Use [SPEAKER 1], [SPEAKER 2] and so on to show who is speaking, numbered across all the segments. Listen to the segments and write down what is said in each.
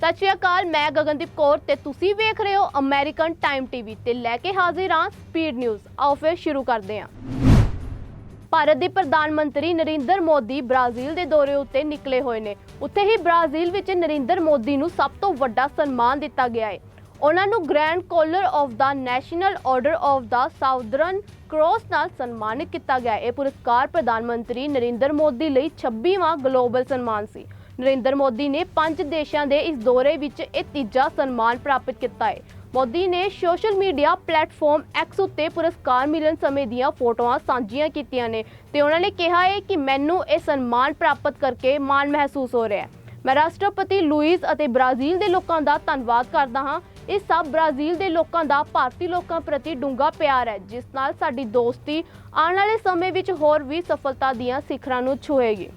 [SPEAKER 1] ਸਤਿ ਸ਼੍ਰੀ ਅਕਾਲ, ਮੈਂ ਗਗਨਦੀਪ ਕੌਰ ਤੇ ਤੁਸੀਂ ਵੇਖ ਰਹੇ ਹੋ ਅਮਰੀਕਨ ਟਾਈਮ ਟੀਵੀ ਤੇ ਲੈ ਕੇ ਹਾਜ਼ਰ ਹਾਂ ਸਪੀਡ ਨਿਊਜ਼ ਆਓ ਫਿਰ ਸ਼ੁਰੂ ਕਰਦੇ ਹਾਂ। ਭਾਰਤ ਦੇ ਪ੍ਰਧਾਨ ਮੰਤਰੀ ਨਰਿੰਦਰ ਮੋਦੀ ਬ੍ਰਾਜ਼ੀਲ ਦੇ ਦੌਰੇ ਉੱਤੇ ਨਿਕਲੇ ਹੋਏ ਨੇ। ਉੱਥੇ ਹੀ ਬ੍ਰਾਜ਼ੀਲ ਵਿੱਚ ਨਰਿੰਦਰ ਮੋਦੀ ਨੂੰ ਸਭ ਤੋਂ ਵੱਡਾ ਸਨਮਾਨ ਦਿੱਤਾ ਗਿਆ ਹੈ। ਉਹਨਾਂ ਨੂੰ Grand Collar of the National Order of the Southern Cross ਨਾਲ ਸਨਮਾਨਿਤ ਕੀਤਾ ਗਿਆ ਇਹ ਪੁਰਸਕਾਰ ਪ੍ਰਧਾਨ ਮੰਤਰੀ ਨਰਿੰਦਰ ਮੋਦੀ ਲਈ 26ਵਾਂ ਗਲੋਬਲ ਸਨਮਾਨ ਸੀ। ਨਰਿੰਦਰ ਮੋਦੀ ਨੇ ਪੰਜ ਦੇਸ਼ਾਂ ਦੇ ਇਸ ਦੌਰੇ ਵਿੱਚ ਇਹ ਤੀਜਾ ਸਨਮਾਨ ਪ੍ਰਾਪਤ ਕੀਤਾ ਹੈ। ਮੋਦੀ ਨੇ ਸੋਸ਼ਲ ਮੀਡੀਆ ਪਲੇਟਫਾਰਮ X ਉੱਤੇ ਪੁਰਸਕਾਰ ਮਿਲਣ ਸਮੇਂ ਦੀਆਂ ਫੋਟੋਆਂ ਸਾਂਝੀਆਂ ਕੀਤੀਆਂ ਨੇ ਤੇ ਉਹਨਾਂ ਨੇ ਕਿਹਾ ਹੈ ਕਿ ਮੈਨੂੰ ਇਹ ਸਨਮਾਨ ਪ੍ਰਾਪਤ ਕਰਕੇ ਮਾਣ ਮਹਿਸੂਸ ਹੋ ਰਿਹਾ ਹੈ। ਮੈਂ ਰਾਸ਼ਟਰਪਤੀ ਲੂਈਸ ਅਤੇ ਬ੍ਰਾਜ਼ੀਲ ਦੇ ਲੋਕਾਂ ਦਾ ਧੰਨਵਾਦ ਕਰਦਾ ਹਾਂ। ਇਹ ਸਭ ਬ੍ਰਾਜ਼ੀਲ ਦੇ ਲੋਕਾਂ ਦਾ ਭਾਰਤੀ ਲੋਕਾਂ ਪ੍ਰਤੀ ਡੂੰਘਾ ਪਿਆਰ ਹੈ, ਜਿਸ ਨਾਲ ਸਾਡੀ ਦੋਸਤੀ ਆਉਣ ਵਾਲੇ ਸਮੇਂ ਵਿੱਚ ਹੋਰ ਵੀ ਸਫਲਤਾ ਦੀਆਂ ਸਿਖਰਾਂ ਨੂੰ ਛੂਹੇਗੀ।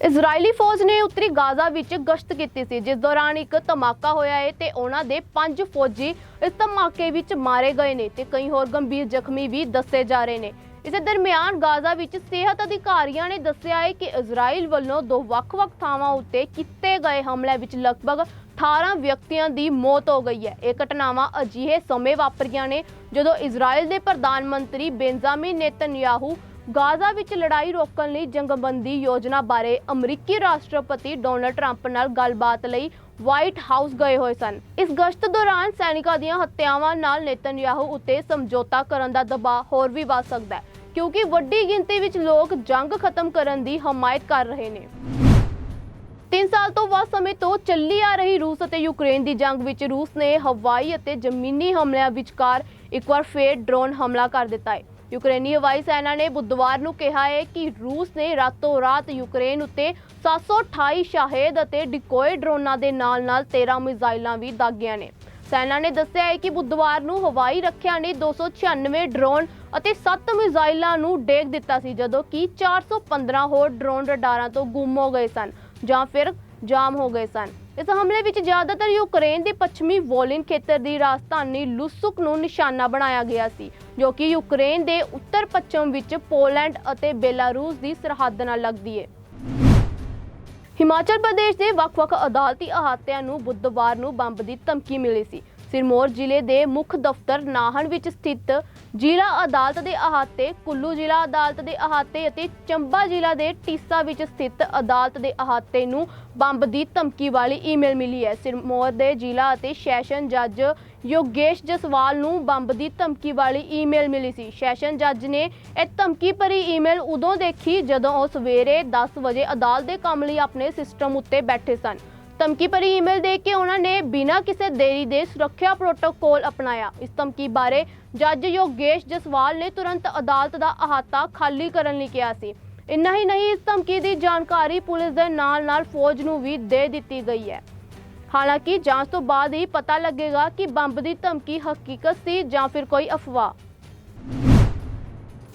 [SPEAKER 1] ਇਜ਼ਰਾਈਲੀ ਫੌਜ ਨੇ ਉੱਤਰੀ ਗਾਜ਼ਾ ਵਿੱਚ ਗਸ਼ਤ ਕੀਤੀ ਸੀ, ਜਿਸ ਦੌਰਾਨ ਇੱਕ ਧਮਾਕਾ ਹੋਇਆ ਹੈ ਤੇ ਉਹਨਾਂ ਦੇ ਪੰਜ ਫੌਜੀ ਇਸ ਧਮਾਕੇ ਵਿੱਚ ਮਾਰੇ ਗਏ ਨੇ ਤੇ ਕਈ ਹੋਰ ਗੰਭੀਰ ਜ਼ਖਮੀ ਵੀ ਦੱਸੇ ਜਾ ਰਹੇ ਨੇ। ਇਸੇ ਦਰਮਿਆਨ ਗਾਜ਼ਾ ਵਿੱਚ ਸਿਹਤ ਅਧਿਕਾਰੀਆਂ ਨੇ ਦੱਸਿਆ ਹੈ ਕਿ ਇਜ਼ਰਾਈਲ ਵੱਲੋਂ ਦੋ ਵੱਖ-ਵੱਖ ਥਾਵਾਂ ਉੱਤੇ ਕੀਤੇ ਗਏ ਹਮਲੇ ਵਿੱਚ ਲਗਭਗ 18 ਵਿਅਕਤੀਆਂ ਦੀ ਮੌਤ ਹੋ ਗਈ ਹੈ। ਇਹ ਘਟਨਾਵਾਂ ਅਜਿਹੇ ਸਮੇਂ ਵਾਪਰੀਆਂ ਨੇ ਜਦੋਂ ਇਜ਼ਰਾਈਲ ਦੇ ਪ੍ਰਧਾਨ ਮੰਤਰੀ ਬੈਂਜ਼ਾਮਿਨ ਨੇਤਨਯਾਹੂ ਗਾਜ਼ਾ ਵਿੱਚ ਲੜਾਈ ਰੋਕਣ ਲਈ ਜੰਗਬੰਦੀ ਯੋਜਨਾ ਬਾਰੇ ਅਮਰੀਕੀ ਰਾਸ਼ਟਰਪਤੀ ਡੋਨਲਡ ਟਰੰਪ ਨਾਲ ਗੱਲਬਾਤ ਲਈ ਵਾਈਟ ਹਾਊਸ ਗਏ ਹੋਏ ਸਨ। ਇਸ ਗਸ਼ਤ ਦੌਰਾਨ ਸੈਨਿਕਾਂ ਦੀਆਂ ਹੱਤਿਆਵਾਂ ਨਾਲ ਨੇਤਨਯਾਹੂ ਉੱਤੇ ਸਮਝੌਤਾ ਕਰਨ ਦਾ ਦਬਾਅ ਹੋਰ ਵੀ ਵੱਧ ਸਕਦਾ ਹੈ, ਕਿਉਂਕਿ ਵੱਡੀ ਗਿਣਤੀ ਵਿੱਚ ਲੋਕ ਜੰਗ ਖਤਮ ਕਰਨ ਦੀ ਹਮਾਇਤ ਕਰ ਰਹੇ ਨੇ। 3 ਸਾਲ ਤੋਂ ਵੱਧ ਸਮੇਂ ਤੋਂ ਚੱਲੀ ਆ ਰਹੀ ਰੂਸ ਅਤੇ ਯੂਕਰੇਨ ਦੀ ਜੰਗ ਵਿੱਚ ਰੂਸ ਨੇ ਹਵਾਈ ਅਤੇ ਜ਼ਮੀਨੀ ਹਮਲਿਆਂ ਵਿਚਕਾਰ ਇੱਕ ਵਾਰ ਫੇਰ ਡਰੋਨ ਹਮਲਾ ਕਰ ਦਿੱਤਾ ਹੈ। ਯੂਕਰੇਨੀ ਹਵਾਈ ਸੈਨਾ ਨੇ ਬੁੱਧਵਾਰ ਨੂੰ ਕਿਹਾ ਹੈ ਕਿ ਰੂਸ ਨੇ ਰਾਤੋਂ ਰਾਤ ਯੂਕਰੇਨ ਉੱਤੇ 728 ਸ਼ਾਹਿਦ ਅਤੇ ਡਿਕੋਏ ਡਰੋਨਾਂ ਦੇ ਨਾਲ-ਨਾਲ 13 ਮਿਜ਼ਾਈਲਾਂ ਵੀ ਦਾਗੀਆਂ ਨੇ। ਸੈਨਾ ਨੇ ਦੱਸਿਆ ਹੈ ਕਿ ਬੁੱਧਵਾਰ ਨੂੰ ਹਵਾਈ ਰੱਖਿਆ ਨੇ 296 ਡਰੋਨ ਅਤੇ 7 ਮਿਜ਼ਾਈਲਾਂ ਨੂੰ ਡੇਗ ਦਿੱਤਾ ਸੀ, ਜਦੋਂ ਕਿ 415 ਹੋਰ ਡਰੋਨ ਰਡਾਰਾਂ ਤੋਂ ਗੁੰਮ ਹੋ ਗਏ ਸਨ ਜਾਂ ਫਿਰ ਜਾਮ ਹੋ ਗਏ ਸਨ। ਇਸ ਹਮਲੇ ਵਿੱਚ ਜ਼ਿਆਦਾਤਰ ਯੂਕਰੇਨ ਦੇ ਪੱਛਮੀ ਵੋਲਿਨ ਖੇਤਰ ਦੀ ਰਾਜਧਾਨੀ ਲੁਸੁਕ ਨੂੰ ਨਿਸ਼ਾਨਾ ਬਣਾਇਆ ਗਿਆ ਸੀ, ਜੋ ਕਿ ਯੂਕਰੇਨ ਦੇ ਉੱਤਰ ਪੱਛਮ ਵਿੱਚ ਪੋਲੈਂਡ ਅਤੇ ਬੇਲਾਰੂਸ ਦੀ ਸਰਹੱਦ ਨਾਲ ਲੱਗਦੀ ਹੈ ਹਿਮਾਚਲ ਪ੍ਰਦੇਸ਼ ਦੇ ਵੱਖ-ਵੱਖ ਅਦਾਲਤੀ ਅਹਾਤਿਆਂ ਨੂੰ ਬੁੱਧਵਾਰ ਨੂੰ ਬੰਬ ਦੀ ਧਮਕੀ ਮਿਲੀ ਸੀ। ਸਿਰਮੌਰ ਜ਼ਿਲ੍ਹੇ ਦੇ ਮੁੱਖ ਦਫ਼ਤਰ ਨਾਹਨ ਵਿੱਚ ਸਥਿਤ ਜ਼ਿਲ੍ਹਾ ਅਦਾਲਤ ਦੇ ਅਹਾਤੇ, ਕੁੱਲੂ ਜ਼ਿਲ੍ਹਾ ਅਦਾਲਤ ਦੇ ਅਹਾਤੇ ਅਤੇ ਚੰਬਾ ਜ਼ਿਲ੍ਹਾ ਦੇ ਟੀਸਾ ਵਿੱਚ ਸਥਿਤ ਅਦਾਲਤ ਦੇ ਅਹਾਤੇ ਨੂੰ ਬੰਬ ਦੀ ਧਮਕੀ ਵਾਲੀ ਈਮੇਲ ਮਿਲੀ ਹੈ। ਸਿਰਮੌਰ ਦੇ ਜ਼ਿਲ੍ਹਾ ਅਤੇ ਸੈਸ਼ਨ ਜੱਜ ਯੋਗੇਸ਼ ਜਸਵਾਲ ਨੂੰ ਬੰਬ ਦੀ ਧਮਕੀ ਵਾਲੀ ਈਮੇਲ ਮਿਲੀ ਸੀ। ਸੈਸ਼ਨ ਜੱਜ ਨੇ ਇਹ ਧਮਕੀ ਭਰੀ ਈਮੇਲ ਉਦੋਂ ਦੇਖੀ ਜਦੋਂ ਉਹ ਸਵੇਰੇ 10 ਵਜੇ ਅਦਾਲਤ ਦੇ ਕੰਮ ਲਈ ਆਪਣੇ ਸਿਸਟਮ ਉੱਤੇ ਬੈਠੇ ਸਨ। ਧਮਕੀ ਭਰੀ ਈਮੇਲ ਦੇ ਕੇ ਉਹਨਾਂ ਨੇ ਬਿਨਾਂ ਕਿਸੇ ਦੇਰੀ ਦੇ ਸੁਰੱਖਿਆ ਪ੍ਰੋਟੋਕੋਲ ਅਪਣਾਇਆ। ਇਸ ਧਮਕੀ ਬਾਰੇ ਜੱਜ ਯੋਗੇਸ਼ ਜਸਵਾਲ ਨੇ ਤੁਰੰਤ ਅਦਾਲਤ ਦਾ ਅਹਾਤਾ ਖਾਲੀ ਕਰਨ ਲਈ ਕਿਹਾ ਸੀ। ਇੰਨਾ ਹੀ ਨਹੀਂ, ਇਸ ਧਮਕੀ ਦੀ ਜਾਣਕਾਰੀ ਪੁਲਿਸ ਦੇ ਨਾਲ-ਨਾਲ ਫੌਜ ਨੂੰ ਵੀ ਦੇ ਦਿੱਤੀ ਗਈ ਹੈ। ਹਾਲਾਂਕਿ ਜਾਂਚ ਤੋਂ ਬਾਅਦ ਹੀ ਪਤਾ ਲੱਗੇਗਾ ਕਿ ਬੰਬ ਦੀ ਧਮਕੀ ਹਕੀਕਤ ਸੀ ਜਾਂ ਫਿਰ ਕੋਈ ਅਫਵਾਹ।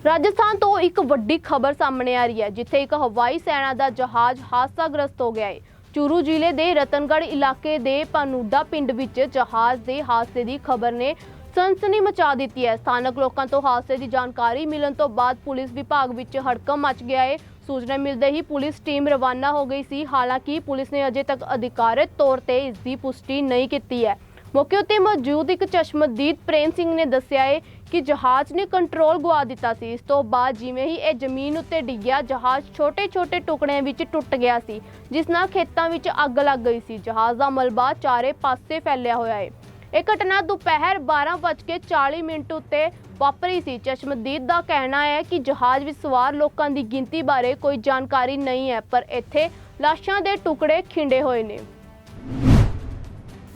[SPEAKER 1] ਰਾਜਸਥਾਨ ਤੋਂ ਇੱਕ ਵੱਡੀ ਖਬਰ ਸਾਹਮਣੇ ਆ ਰਹੀ ਹੈ, ਜਿੱਥੇ ਇੱਕ ਹਵਾਈ ਸੈਨਾ ਦਾ ਜਹਾਜ਼ ਹਾਦਸਾਗ੍ਰਸਤ ਹੋ ਗਿਆ ਹੈ। ਚੂਰੂ ਜ਼ਿਲ੍ਹੇ ਦੇ ਰਤਨਗੜ੍ਹ ਇਲਾਕੇ ਦੇ ਪਾਨੂਡਾ ਪਿੰਡ ਵਿੱਚ ਜਹਾਜ਼ ਦੇ ਹਾਦਸੇ ਦੀ ਖਬਰ ਨੇ ਸਨਸਨੀ ਮਚਾ ਦਿੱਤੀ ਹੈ। ਸਥਾਨਕ ਲੋਕਾਂ ਤੋਂ ਹਾਦਸੇ ਦੀ ਜਾਣਕਾਰੀ ਮਿਲਣ ਤੋਂ ਬਾਅਦ ਪੁਲਿਸ ਵਿਭਾਗ ਵਿੱਚ ਹੜਕਮ ਮਚ ਗਿਆ ਹੈ। ਸੂਚਨਾ ਮਿਲਦੇ ਹੀ ਪੁਲਿਸ ਟੀਮ ਰਵਾਨਾ ਹੋ ਗਈ ਸੀ। ਹਾਲਾਂਕਿ ਪੁਲਿਸ ਨੇ ਅਜੇ ਤੱਕ ਅਧਿਕਾਰਤ ਤੌਰ ਤੇ ਇਸ ਦੀ ਪੁਸ਼ਟੀ ਨਹੀਂ ਕੀਤੀ ਹੈ। ਮੌਕੇ ਉੱਤੇ ਮੌਜੂਦ ਇੱਕ ਚਸ਼ਮਦੀਦ ਪ੍ਰੇਮ ਸਿੰਘ ਨੇ ਦੱਸਿਆ ਹੈ ਕਿ ਜਹਾਜ਼ ਨੇ ਕੰਟਰੋਲ ਗਵਾ ਦਿੱਤਾ ਸੀ। ਇਸ ਤੋਂ ਬਾਅਦ ਜਿਵੇਂ ਹੀ ਇਹ ਜ਼ਮੀਨ ਉੱਤੇ ਡਿੱਗਿਆ, ਜਹਾਜ਼ ਛੋਟੇ-ਛੋਟੇ ਟੁਕੜਿਆਂ ਵਿੱਚ ਟੁੱਟ ਗਿਆ ਸੀ, ਜਿਸ ਨਾਲ ਖੇਤਾਂ ਵਿੱਚ ਅੱਗ ਲੱਗ ਗਈ ਸੀ। ਜਹਾਜ਼ ਦਾ ਮਲਬਾ ਚਾਰੇ ਪਾਸੇ ਫੈਲਿਆ ਹੋਇਆ ਹੈ ਇਹ ਘਟਨਾ ਦੁਪਹਿਰ 12:40 ਮਿੰਟ ਉੱਤੇ ਵਾਪਰੀ ਸੀ। ਚਸ਼ਮਦੀਦ ਦਾ ਕਹਿਣਾ ਹੈ ਕਿ ਜਹਾਜ਼ ਵਿੱਚ ਸਵਾਰ ਲੋਕਾਂ ਦੀ ਗਿਣਤੀ ਬਾਰੇ ਕੋਈ ਜਾਣਕਾਰੀ ਨਹੀਂ ਹੈ, ਪਰ ਇੱਥੇ ਲਾਸ਼ਾਂ ਦੇ ਟੁਕੜੇ ਖਿੰਡੇ ਹੋਏ ਨੇ।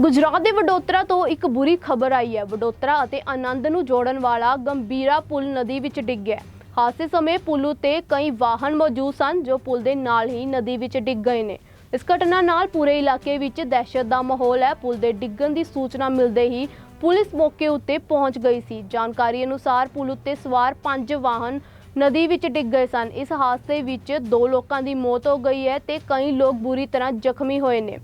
[SPEAKER 1] ਗੁਜਰਾਤ ਦੇ ਵਡੋਦਰਾ ਤੋਂ ਇੱਕ ਬੁਰੀ ਖਬਰ ਆਈ ਹੈ। ਵਡੋਦਰਾ ਅਤੇ ਆਨੰਦ ਨੂੰ ਜੋੜਨ ਵਾਲਾ ਗੰਭੀਰਾ ਪੁਲ ਨਦੀ ਵਿੱਚ ਡਿੱਗ ਗਿਆ ਹਾਦਸੇ ਸਮੇਂ ਪੁਲ ਉੱਤੇ ਕਈ ਵਾਹਨ ਮੌਜੂਦ ਸਨ ਜੋ ਪੁਲ ਦੇ ਨਾਲ ਹੀ ਨਦੀ ਵਿੱਚ ਡਿੱਗ ਗਏ ਨੇ। ਇਸ ਘਟਨਾ ਨਾਲ ਪੂਰੇ ਇਲਾਕੇ ਵਿੱਚ ਦਹਿਸ਼ਤ ਦਾ ਮਾਹੌਲ ਹੈ। ਪੁਲ ਦੇ ਡਿੱਗਣ ਦੀ ਸੂਚਨਾ ਮਿਲਦੇ ਹੀ ਪੁਲਿਸ ਮੌਕੇ ਉੱਤੇ ਪਹੁੰਚ ਗਈ ਸੀ। ਜਾਣਕਾਰੀ ਅਨੁਸਾਰ ਪੁਲ ਉੱਤੇ ਸਵਾਰ ਪੰਜ ਵਾਹਨ ਨਦੀ ਵਿੱਚ ਡਿੱਗ ਗਏ ਸਨ। ਇਸ ਹਾਦਸੇ ਵਿੱਚ ਦੋ ਲੋਕਾਂ ਦੀ ਮੌਤ ਹੋ ਗਈ ਹੈ ਤੇ ਕਈ ਲੋਕ ਬੁਰੀ ਤਰ੍ਹਾਂ ਜ਼ਖਮੀ ਹੋਏ ਨੇ।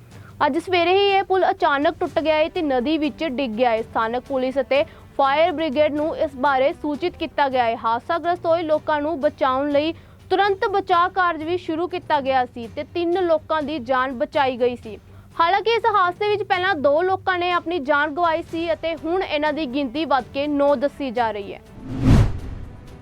[SPEAKER 1] ਅੱਜ ਸਵੇਰੇ ਹੀ ਇਹ ਪੁਲ ਅਚਾਨਕ ਟੁੱਟ ਗਿਆ ਹੈ ਤੇ ਨਦੀ ਵਿੱਚ ਡਿੱਗ ਗਿਆ ਹੈ ਸਥਾਨਕ ਪੁਲਿਸ ਅਤੇ ਫਾਇਰ ਬ੍ਰਿਗੇਡ ਨੂੰ ਇਸ ਬਾਰੇ ਸੂਚਿਤ ਕੀਤਾ ਗਿਆ ਹੈ ਹਾਦਸਾਗ੍ਰਸਤ ਹੋਏ ਲੋਕਾਂ ਨੂੰ ਬਚਾਉਣ ਲਈ ਤੁਰੰਤ ਬਚਾਅ ਕਾਰਜ ਵੀ ਸ਼ੁਰੂ ਕੀਤਾ ਗਿਆ ਸੀ ਤੇ ਤਿੰਨ ਲੋਕਾਂ ਦੀ ਜਾਨ ਬਚਾਈ ਗਈ ਸੀ। ਹਾਲਾਂਕਿ ਇਸ ਹਾਦਸੇ ਵਿੱਚ ਪਹਿਲਾਂ ਦੋ ਲੋਕਾਂ ਨੇ ਆਪਣੀ ਜਾਨ ਗਵਾਈ ਸੀ ਅਤੇ ਹੁਣ ਇਹਨਾਂ ਦੀ ਗਿਣਤੀ ਵੱਧ ਕੇ 9 ਦੱਸੀ ਜਾ ਰਹੀ ਹੈ।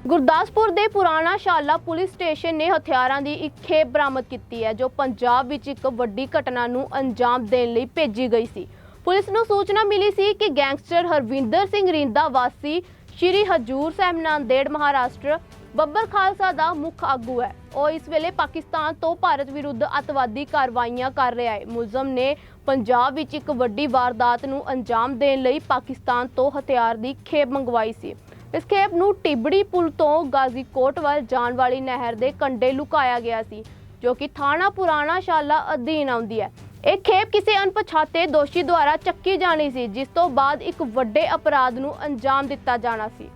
[SPEAKER 1] ਗੁਰਦਾਸਪੁਰ ਦੇ ਪੁਰਾਣਾ ਸ਼ਾਲਾ ਪੁਲਿਸ ਸਟੇਸ਼ਨ ਨੇ ਹਥਿਆਰਾਂ ਦੀ ਇੱਕ ਖੇਪ ਬਰਾਮਦ ਕੀਤੀ ਹੈ, ਜੋ ਪੰਜਾਬ ਵਿੱਚ ਇੱਕ ਵੱਡੀ ਘਟਨਾ ਨੂੰ ਅੰਜਾਮ ਦੇਣ ਲਈ ਭੇਜੀ ਗਈ ਸੀ। ਪੁਲਿਸ ਨੂੰ ਸੂਚਨਾ ਮਿਲੀ ਸੀ ਕਿ ਗੈਂਗਸਟਰ ਹਰਵਿੰਦਰ ਸਿੰਘ ਰਿੰਦਾ ਵਾਸੀ ਸ਼੍ਰੀ ਹਜੂਰ ਸਾਹਿਬ ਨਾਂਦੇੜ, ਮਹਾਰਾਸ਼ਟਰ, ਬੱਬਰ ਖਾਲਸਾ ਦਾ ਮੁੱਖ ਆਗੂ ਹੈ। ਉਹ ਇਸ ਵੇਲੇ ਪਾਕਿਸਤਾਨ ਤੋਂ ਭਾਰਤ ਵਿਰੁੱਧ ਅਤਵਾਦੀ ਕਾਰਵਾਈਆਂ ਕਰ ਰਿਹਾ ਹੈ। ਮੁਲਜ਼ਮ ਨੇ ਪੰਜਾਬ ਵਿੱਚ ਇੱਕ ਵੱਡੀ ਵਾਰਦਾਤ ਨੂੰ ਅੰਜਾਮ ਦੇਣ ਲਈ ਪਾਕਿਸਤਾਨ ਤੋਂ ਹਥਿਆਰ ਦੀ ਖੇਪ ਮੰਗਵਾਈ ਸੀ। ਇਸ ਖੇਪ ਨੂੰ ਟਿਬੜੀ ਪੁਲ ਤੋਂ ਗਾਜ਼ੀਕੋਟ ਵੱਲ ਜਾਣ ਵਾਲੀ ਨਹਿਰ ਦੇ ਕੰਢੇ ਲੁਕਾਇਆ ਗਿਆ ਸੀ, ਜੋ ਕਿ ਥਾਣਾ ਪੁਰਾਣਾ ਸ਼ਾਲਾ ਅਧੀਨ ਆਉਂਦੀ ਹੈ। ਇਹ ਖੇਪ ਕਿਸੇ ਅਣਪਛਾਤੇ ਦੋਸ਼ੀ ਦੁਆਰਾ ਚੱਕੀ ਜਾਣੀ ਸੀ, ਜਿਸ ਤੋਂ ਬਾਅਦ ਇੱਕ ਵੱਡੇ ਅਪਰਾਧ ਨੂੰ ਅੰਜਾਮ ਦਿੱਤਾ ਜਾਣਾ ਸੀ।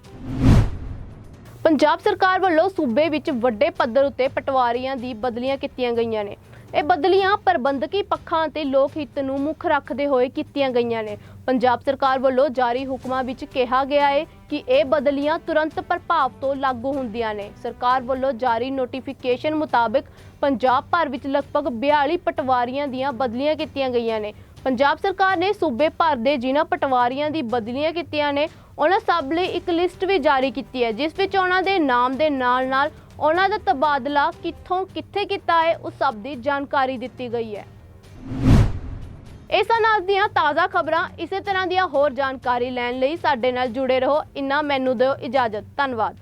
[SPEAKER 1] ਪੰਜਾਬ ਸਰਕਾਰ ਵੱਲੋਂ ਸੂਬੇ ਵਿੱਚ ਵੱਡੇ ਪੱਧਰ ਉੱਤੇ ਪਟਵਾਰੀਆਂ ਦੀ ਬਦਲੀਆਂ ਕੀਤੀਆਂ ਗਈਆਂ ਨੇ। ਇਹ ਬਦਲੀਆਂ ਪ੍ਰਬੰਧਕੀ ਪੱਖਾਂ ਅਤੇ ਲੋਕ ਹਿੱਤ ਨੂੰ ਮੁੱਖ ਰੱਖਦੇ ਹੋਏ ਕੀਤੀਆਂ ਗਈਆਂ ਨੇ। ਪੰਜਾਬ ਸਰਕਾਰ ਵੱਲੋਂ ਜਾਰੀ ਹੁਕਮਾਂ ਵਿੱਚ ਕਿਹਾ ਗਿਆ ਹੈ ਕਿ ਇਹ ਬਦਲੀਆਂ ਤੁਰੰਤ ਪ੍ਰਭਾਵ ਤੋਂ ਲਾਗੂ ਹੁੰਦੀਆਂ ਨੇ। ਸਰਕਾਰ ਵੱਲੋਂ ਜਾਰੀ ਨੋਟੀਫਿਕੇਸ਼ਨ ਮੁਤਾਬਕ ਪੰਜਾਬ ਭਰ ਵਿੱਚ ਲਗਭਗ 42 ਪਟਵਾਰੀਆਂ ਦੀਆਂ ਬਦਲੀਆਂ ਕੀਤੀਆਂ ਗਈਆਂ ਨੇ। ਪੰਜਾਬ ਸਰਕਾਰ ਨੇ ਸੂਬੇ ਭਰ ਦੇ ਜਿਨ੍ਹਾਂ ਪਟਵਾਰੀਆਂ ਦੀ ਬਦਲੀਆਂ ਕੀਤੀਆਂ ਨੇ, ਉਹਨਾਂ ਸਭ ਲਈ ਇੱਕ ਲਿਸਟ ਵੀ ਜਾਰੀ ਕੀਤੀ ਹੈ, ਜਿਸ ਵਿੱਚ ਉਹਨਾਂ ਦੇ ਨਾਮ ਦੇ ਨਾਲ-ਨਾਲ ਉਹਨਾਂ ਦਾ ਤਬਾਦਲਾ ਕਿੱਥੋਂ ਕਿੱਥੇ ਕੀਤਾ ਹੈ ਉਸ ਸਭ ਦੀ ਜਾਣਕਾਰੀ ਦਿੱਤੀ ਗਈ ਹੈ। ਇਹ ਸਨ ਅੱਜ ਦੀਆਂ ਤਾਜ਼ਾ ਖਬਰਾਂ ਇਸੇ ਤਰ੍ਹਾਂ ਦੀਆਂ ਹੋਰ ਜਾਣਕਾਰੀ ਲੈਣ ਲਈ ਸਾਡੇ ਨਾਲ ਜੁੜੇ ਰਹੋ। ਇੰਨਾ ਮੈਨੂੰ ਦਿਓ ਇਜਾਜ਼ਤ। ਧੰਨਵਾਦ।